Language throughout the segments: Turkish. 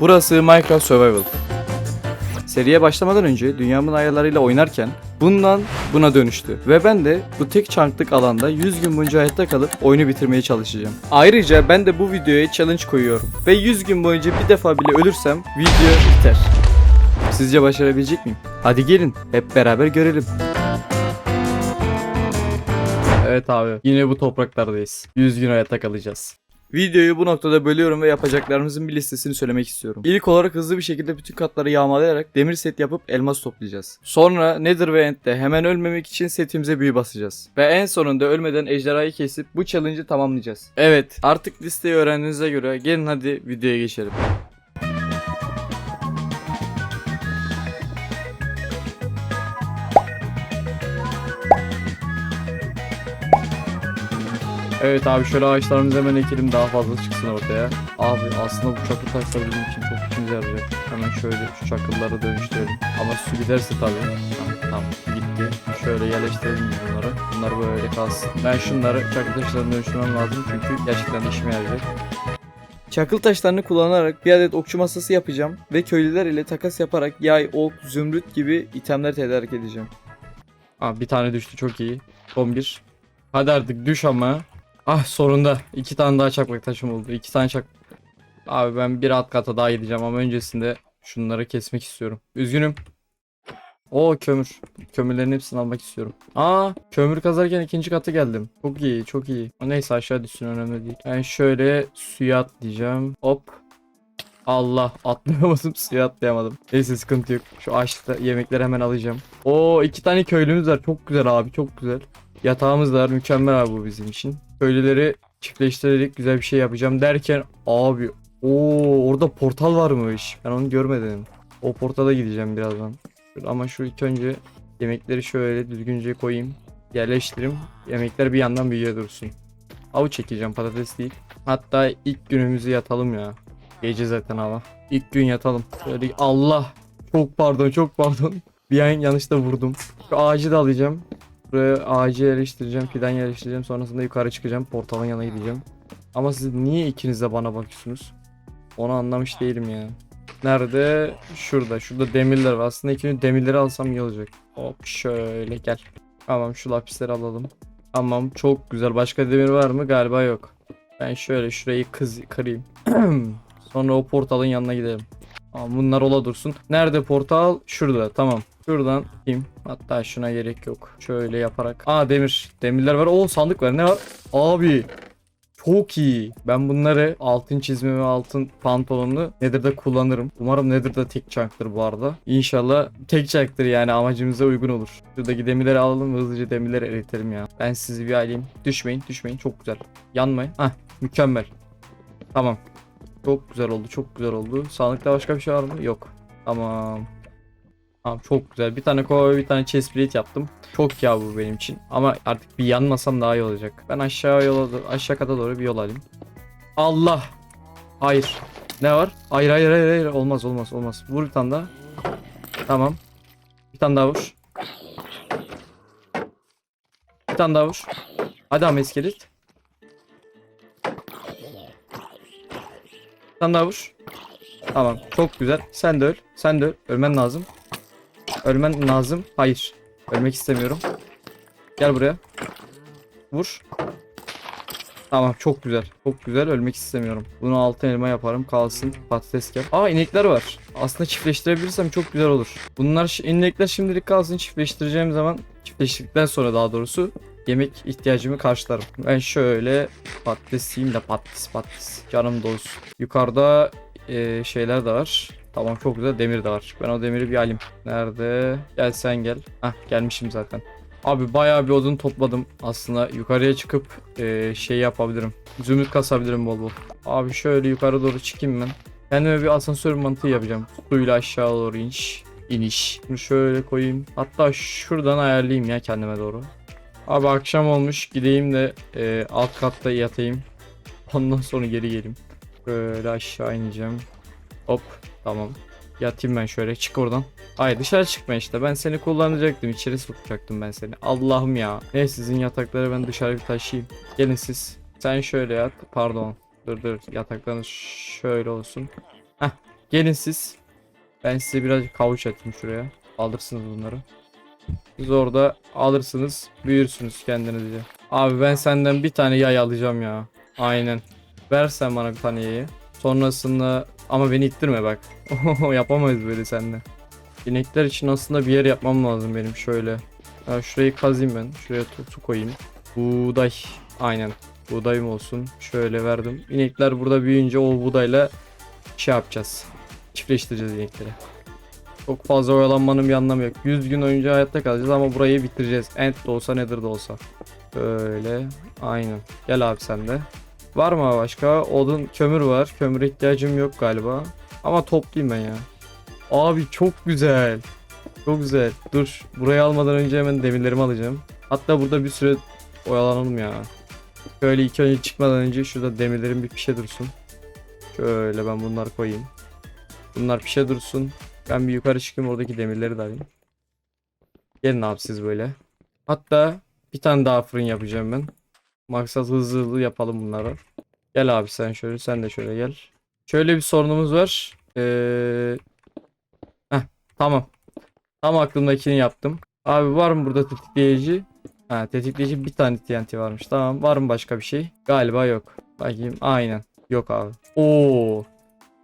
Burası Minecraft Survival. Seriye başlamadan önce dünyamın ayarlarıyla oynarken bundan buna dönüştü. Ve ben de bu tek çanklık alanda 100 gün boyunca hayatta kalıp oyunu bitirmeye çalışacağım. Ayrıca ben de bu videoya challenge koyuyorum. Ve 100 gün boyunca bir defa bile ölürsem video biter. Sizce başarabilecek miyim? Hadi gelin hep beraber görelim. Evet abi yine bu topraklardayız. 100 gün hayatta kalacağız. Videoyu bu noktada bölüyorum ve yapacaklarımızın bir listesini söylemek istiyorum. İlk olarak hızlı bir şekilde bütün katları yağmalayarak demir set yapıp elmas toplayacağız. Sonra Nether ve End'de hemen ölmemek için setimize büyü basacağız. Ve en sonunda ölmeden ejderhayı kesip bu challenge'ı tamamlayacağız. Evet artık listeyi öğrendiğinize göre gelin hadi videoya geçelim. Evet abi şöyle ağaçlarımızı hemen ekelim daha fazla çıksın ortaya. Abi aslında bu çakıl taşları bizim için çok işimize yarayacak. Hemen şöyle şu çakılları dönüştürelim. Ama su giderse tabii. Tamam, tamam gitti. Şöyle yerleştirelim bunları. Bunlar böyle kalsın. Ben şunları çakıl taşlarına dönüştürmem lazım çünkü gerçekten işime yarayacak. Çakıl taşlarını kullanarak bir adet okçu masası yapacağım ve köylüler ile takas yaparak yay, ok, zümrüt gibi itemler tedarik edeceğim. Aa, bir tane düştü çok iyi. 11. Hadi artık düş ama. Ah sonunda iki tane daha çakmak taşım oldu. İki tane çak. Abi ben bir alt kata daha gideceğim ama öncesinde şunları kesmek istiyorum. Üzgünüm. O kömür. Kömürlerin hepsini almak istiyorum. Aa kömür kazarken ikinci katı geldim. Çok iyi çok iyi. Neyse aşağı düşsün önemli değil. Ben şöyle suya atlayacağım. Hop. Allah atlayamadım suya atlayamadım. Neyse sıkıntı yok. Şu açta yemekleri hemen alacağım. Oo iki tane köylümüz var. Çok güzel abi çok güzel. Yatağımız da var. Mükemmel abi bu bizim için. Köylüleri çiftleştirerek güzel bir şey yapacağım derken abi o orada portal varmış. Ben onu görmedim. O portala gideceğim birazdan. Ama şu ilk önce yemekleri şöyle düzgünce koyayım. Yerleştireyim. Yemekler bir yandan büyüye dursun. Avu çekeceğim patates değil. Hatta ilk günümüzü yatalım ya. Gece zaten hava. İlk gün yatalım. Şöyle Allah. Çok pardon çok pardon. Bir an yanlışta vurdum. Şu ağacı da alacağım. Buraya ağacı yerleştireceğim, fidan yerleştireceğim. Sonrasında yukarı çıkacağım. Portalın yanına gideceğim. Ama siz niye ikiniz de bana bakıyorsunuz? Onu anlamış değilim ya. Nerede? Şurada. Şurada demirler var. Aslında ikini demirleri alsam iyi olacak. Hop şöyle gel. Tamam şu lapisleri alalım. Tamam çok güzel. Başka demir var mı? Galiba yok. Ben şöyle şurayı kız kırayım. Sonra o portalın yanına gidelim. Tamam bunlar ola dursun. Nerede portal? Şurada. Tamam. Şuradan kim? Hatta şuna gerek yok. Şöyle yaparak. Aa demir. Demirler var. Oo sandık var. Ne var? Abi. Çok iyi. Ben bunları altın çizme altın pantolonlu Nether'da kullanırım. Umarım Nether'da tek çanktır bu arada. İnşallah tek çanktır yani amacımıza uygun olur. Şuradaki demirleri alalım hızlıca demirleri eritelim ya. Ben sizi bir alayım. Düşmeyin düşmeyin. Çok güzel. Yanmayın. Hah mükemmel. Tamam. Çok güzel oldu. Çok güzel oldu. Sandıkta başka bir şey var mı? Yok. Tamam. Tamam çok güzel. Bir tane kova ve bir tane chest plate yaptım. Çok ya bu benim için. Ama artık bir yanmasam daha iyi olacak. Ben aşağı yola aşağı kata doğru bir yol alayım. Allah. Hayır. Ne var? Hayır hayır hayır hayır. Olmaz olmaz olmaz. Vur bir tane daha. Tamam. Bir tane daha vur. Bir tane daha vur. Hadi ama iskelet. Bir tane daha vur. Tamam. Çok güzel. Sen de öl. Sen de öl. Ölmen lazım. Ölmen lazım. Hayır. Ölmek istemiyorum. Gel buraya. Vur. Tamam çok güzel. Çok güzel ölmek istemiyorum. Bunu altın elma yaparım kalsın. Patates gel. Aa inekler var. Aslında çiftleştirebilirsem çok güzel olur. Bunlar inekler şimdilik kalsın. Çiftleştireceğim zaman çiftleştirdikten sonra daha doğrusu yemek ihtiyacımı karşılarım. Ben şöyle patates yiyeyim de patates patates. Canım dolsun. Yukarıda e, şeyler de var. Tamam çok güzel demir de var. Ben o demiri bir alayım. Nerede? Gel sen gel. Hah gelmişim zaten. Abi bayağı bir odun topladım. Aslında yukarıya çıkıp e, şey yapabilirim. Zümrüt kasabilirim bol bol. Abi şöyle yukarı doğru çıkayım ben. Kendime bir asansör mantığı yapacağım. Suyla aşağı doğru iniş. iniş. Bunu şöyle koyayım. Hatta şuradan ayarlayayım ya kendime doğru. Abi akşam olmuş. Gideyim de e, alt katta yatayım. Ondan sonra geri geleyim. Böyle aşağı ineceğim. Hop tamam. Yatayım ben şöyle çık oradan. Hayır dışarı çıkma işte ben seni kullanacaktım içeri sokacaktım ben seni. Allah'ım ya. Ne sizin yatakları ben dışarı bir taşıyayım. Gelin siz. Sen şöyle yat. Pardon. Dur dur yataklarınız şöyle olsun. Heh gelin siz. Ben size birazcık kavuç atayım şuraya. Alırsınız bunları. Siz orada alırsınız. Büyürsünüz kendinizce. Abi ben senden bir tane yay alacağım ya. Aynen. Ver sen bana bir tane yayı. Sonrasında ama beni ittirme bak. Yapamayız böyle seninle. İnekler için aslında bir yer yapmam lazım benim şöyle. Ha, şurayı kazayım ben. Şuraya su koyayım. Buğday. Aynen. Buğdayım olsun. Şöyle verdim. İnekler burada büyüyünce o buğdayla şey yapacağız. Çiftleştireceğiz inekleri. Çok fazla oyalanmanın bir anlamı yok. 100 gün önce hayatta kalacağız ama burayı bitireceğiz. End de olsa nedir de olsa. Böyle. Aynen. Gel abi sen de. Var mı başka? Odun, kömür var. Kömüre ihtiyacım yok galiba. Ama toplayayım ben ya. Abi çok güzel. Çok güzel. Dur. Burayı almadan önce hemen demirlerimi alacağım. Hatta burada bir süre oyalanalım ya. Şöyle ilk önce çıkmadan önce şurada demirlerim bir pişe dursun. Şöyle ben bunları koyayım. Bunlar pişe dursun. Ben bir yukarı çıkayım oradaki demirleri de alayım. Gelin abi siz böyle. Hatta bir tane daha fırın yapacağım ben. Maksat hızlı hızlı yapalım bunları. Gel abi sen şöyle sen de şöyle gel. Şöyle bir sorunumuz var. Ee... Heh, tamam. Tam aklımdakini yaptım. Abi var mı burada tetikleyici? Ha tetikleyici bir tane TNT varmış. Tamam. Var mı başka bir şey? Galiba yok. Bakayım. Aynen. Yok abi. Oo.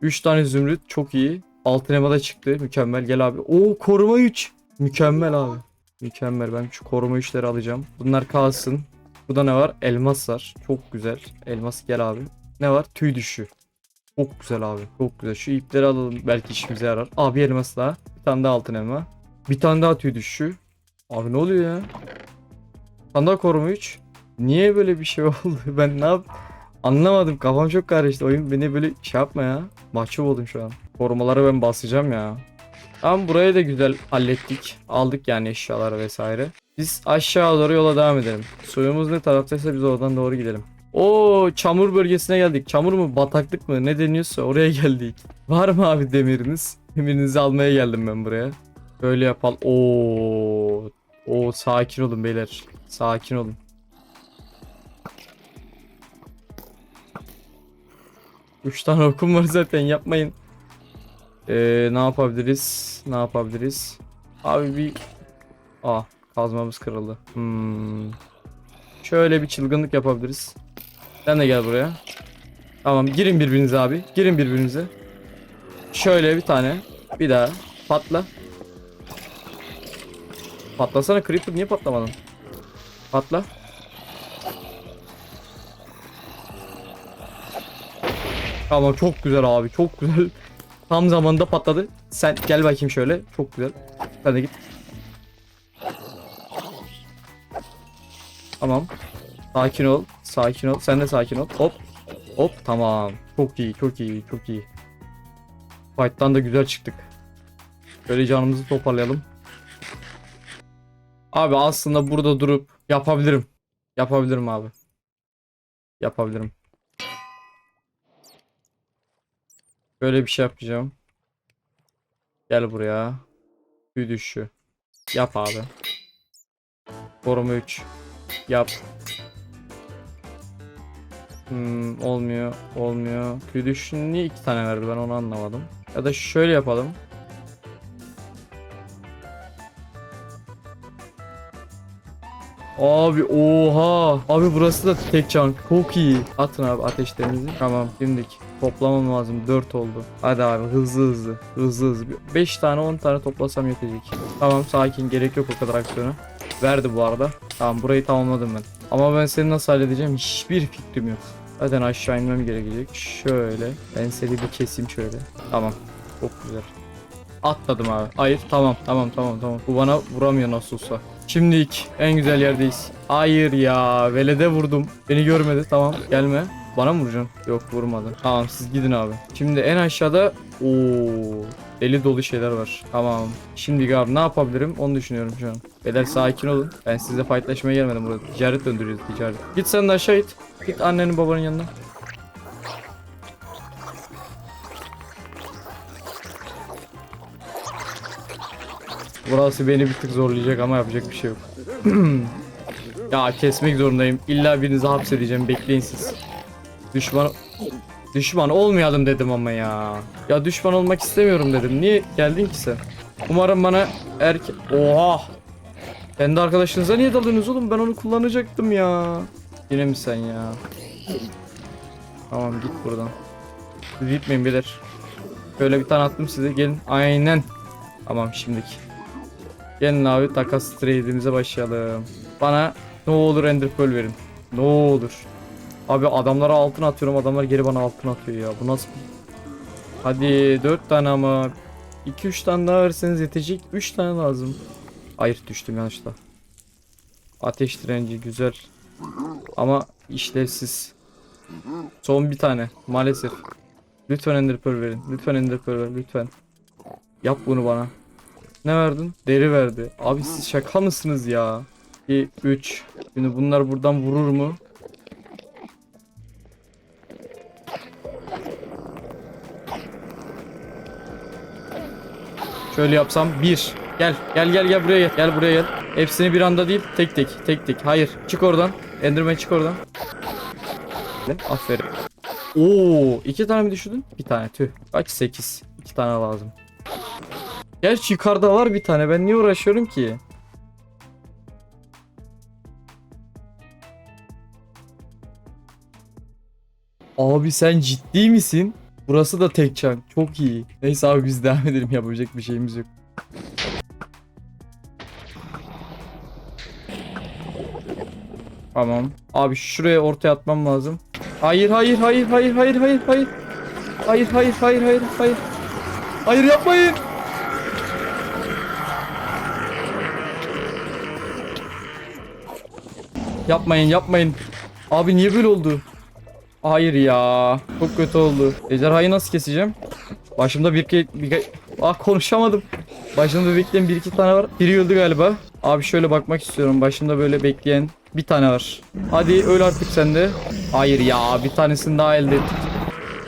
3 tane zümrüt çok iyi. Altın elma da çıktı. Mükemmel. Gel abi. Oo koruma 3. Mükemmel abi. Mükemmel. Ben şu koruma 3'leri alacağım. Bunlar kalsın. Burada ne var? Elmas var. Çok güzel. Elmas gel abi. Ne var? Tüy düşü. Çok güzel abi. Çok güzel. Şu ipleri alalım. Belki işimize yarar. Abi elmas daha. Bir tane daha altın elma. Bir tane daha tüy düşü. Abi ne oluyor ya? Bir koruma 3. Niye böyle bir şey oldu? Ben ne yap? Anlamadım. Kafam çok karıştı. Oyun beni böyle şey yapma ya. Mahcup oldum şu an. Korumaları ben basacağım ya. Tamam burayı da güzel hallettik. Aldık yani eşyaları vesaire. Biz aşağı doğru yola devam edelim. Suyumuz ne taraftaysa biz oradan doğru gidelim. Oo çamur bölgesine geldik. Çamur mu bataklık mı ne deniyorsa oraya geldik. Var mı abi demiriniz? Demirinizi almaya geldim ben buraya. Böyle yapalım. Oo. Oo sakin olun beyler. Sakin olun. Üç tane okum var zaten yapmayın. Ee, ne yapabiliriz? Ne yapabiliriz? Abi bir... Ah kazmamız kırıldı. Hmm. Şöyle bir çılgınlık yapabiliriz. Sen de gel buraya. Tamam girin birbirinize abi. Girin birbirinize. Şöyle bir tane. Bir daha. Patla. Patlasana Creeper niye patlamadın? Patla. Tamam çok güzel abi çok güzel. Tam zamanında patladı. Sen gel bakayım şöyle. Çok güzel. Sen de git. Tamam. Sakin ol. Sakin ol. Sen de sakin ol. Hop. Hop tamam. Çok iyi çok iyi çok iyi. Fight'tan da güzel çıktık. Böyle canımızı toparlayalım. Abi aslında burada durup yapabilirim. Yapabilirim abi. Yapabilirim. Böyle bir şey yapacağım. Gel buraya. Tüy düşü. Yap abi. Koruma 3. Yap. Hmm, olmuyor. Olmuyor. Tüy düşü niye iki tane verdi ben onu anlamadım. Ya da şöyle yapalım. Abi oha. Abi burası da tek chunk. Çok iyi. Atın abi ateşlerinizi. Tamam şimdik. Toplamam lazım. 4 oldu. Hadi abi hızlı hızlı. Hızlı hızlı. 5 tane 10 tane toplasam yetecek. Tamam sakin. Gerek yok o kadar aksiyona. Verdi bu arada. Tamam burayı tamamladım ben. Ama ben seni nasıl halledeceğim hiçbir fikrim yok. Zaten aşağı inmem gerekecek. Şöyle. Ben seni bir keseyim şöyle. Tamam. Çok güzel. Atladım abi. Hayır tamam tamam tamam tamam. Bu bana vuramıyor nasılsa. Şimdilik en güzel yerdeyiz. Hayır ya. Velede vurdum. Beni görmedi. Tamam gelme. Bana mı vuracaksın? Yok vurmadı. Tamam siz gidin abi. Şimdi en aşağıda ooo deli dolu şeyler var. Tamam. Şimdi abi ne yapabilirim onu düşünüyorum şu an. Beyler sakin olun. Ben sizle fightlaşmaya gelmedim burada. Ticaret döndürüyoruz ticaret. Git sen de aşağı git. Git annenin babanın yanına. Burası beni bir tık zorlayacak ama yapacak bir şey yok. ya kesmek zorundayım. İlla birinizi hapsedeceğim. Bekleyin siz. Düşman... Düşman olmayalım dedim ama ya. Ya düşman olmak istemiyorum dedim. Niye geldin ki sen? Umarım bana erke... Oha! Kendi arkadaşınıza niye dalıyorsunuz oğlum? Ben onu kullanacaktım ya. Yine mi sen ya? Tamam git buradan. Gitmeyin bilir. Şöyle bir tane attım size. Gelin. Aynen. Tamam şimdiki. Gelin abi takas trade'imize başlayalım. Bana ne olur Ender Pearl verin. Ne olur. Abi adamlara altın atıyorum. Adamlar geri bana altın atıyor ya. Bu nasıl. Hadi 4 tane ama 2-3 tane daha verseniz yetecek. 3 tane lazım. Hayır düştüm yanlışla. Ateş direnci güzel. Ama işlevsiz. Son bir tane maalesef. Lütfen Ender Pearl verin. Lütfen Ender Pearl ver lütfen. Yap bunu bana. Ne verdin? Deri verdi. Abi siz şaka mısınız ya? 2 3. Şimdi bunlar buradan vurur mu? Şöyle yapsam 1. Gel gel gel gel buraya gel. Gel buraya gel. Hepsini bir anda değil tek tek tek tek. Hayır çık oradan. Enderman çık oradan. Aferin. Oo, iki tane mi düşürdün? Bir tane tüh. Kaç 8. İki tane lazım. Gerçi yukarıda var bir tane. Ben niye uğraşıyorum ki? Abi sen ciddi misin? Burası da tek çan. Çok iyi. Neyse abi biz devam edelim. Yapabilecek bir şeyimiz yok. Tamam. Abi şuraya ortaya atmam lazım. Hayır hayır hayır hayır hayır hayır hayır. Hayır hayır hayır hayır hayır. Hayır yapmayın. Yapmayın yapmayın. Abi niye böyle oldu? Hayır ya. Çok kötü oldu. Ejderhayı nasıl keseceğim? Başımda bir ke bir Ah konuşamadım. Başımda bekleyen bir iki tane var. Biri öldü galiba. Abi şöyle bakmak istiyorum. Başımda böyle bekleyen bir tane var. Hadi öl artık sen de. Hayır ya bir tanesini daha elde ettik.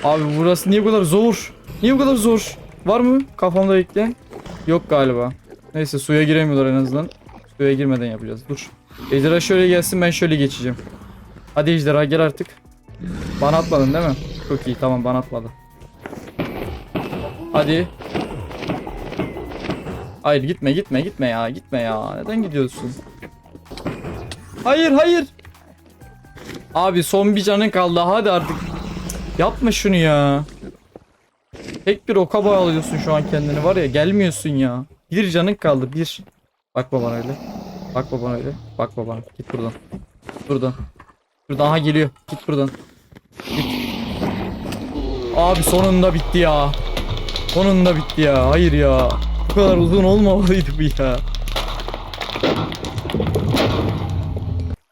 Abi burası niye bu kadar zor? Niye bu kadar zor? Var mı kafamda bekleyen? Yok galiba. Neyse suya giremiyorlar en azından. Suya girmeden yapacağız. Dur. Ejderha şöyle gelsin ben şöyle geçeceğim. Hadi ejderha gel artık. Bana atmadın değil mi? Çok iyi tamam bana atmadı. Hadi. Hayır gitme gitme gitme ya gitme ya. Neden gidiyorsun? Hayır hayır. Abi son bir canın kaldı hadi artık. Yapma şunu ya. Tek bir oka bağlıyorsun şu an kendini var ya gelmiyorsun ya. Bir canın kaldı bir. Bak babana öyle. Bak babana öyle. Bak babana. Git buradan. Buradan. Buradan aha geliyor. Git buradan. Git. Abi sonunda bitti ya. Sonunda bitti ya. Hayır ya. Bu kadar uzun olmamalıydı bu ya.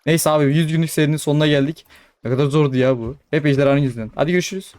Neyse abi 100 günlük serinin sonuna geldik. Ne kadar zordu ya bu. Hep ejderhanın yüzünden. Hadi görüşürüz.